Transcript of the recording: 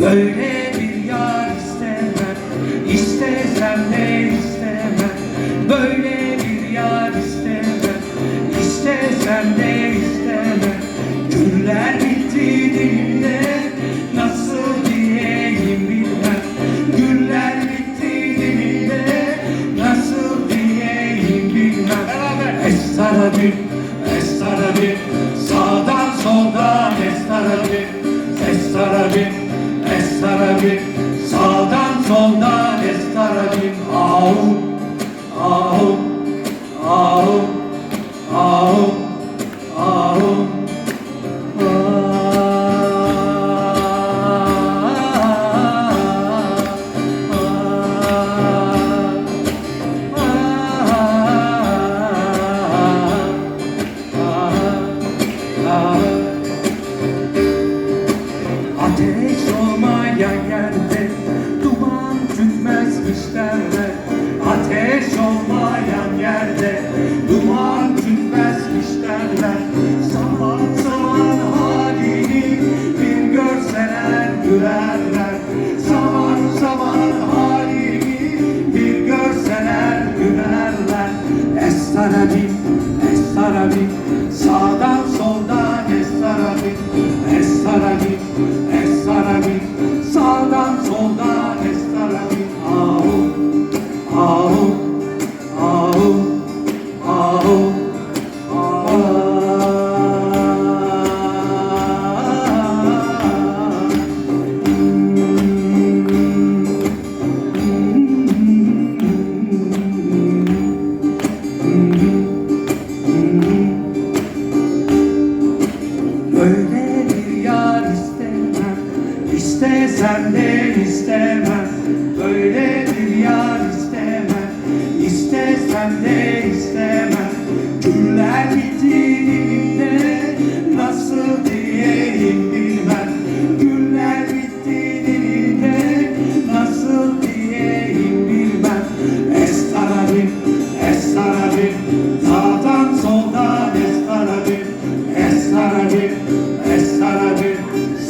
Böyle bir yar istemem İstesem de istemem. Böyle bir yar istemem İstesem de istemem. Güller bitti dilimde Nasıl diyeyim bilmem. Güller bitti dilimde Nasıl diyeyim bilmem. Estarabim, estarabim Sağdan soldan estarabim Estarabim estarabim Sağdan soldan estarabim Ahu, ahu, ahu, ahu, ahu. Ateş ateşlerle Ateş olmayan yerde duman tütmezmiş derler Saman saman halini bir görseler gülerler. Saman saman halini bir görseler gülerler. Estarabim, estarabim, sağdan soldan estarabim Estarabim, estarabim, sağdan soldan Böyle bir yar istemem. İstesem de istemem.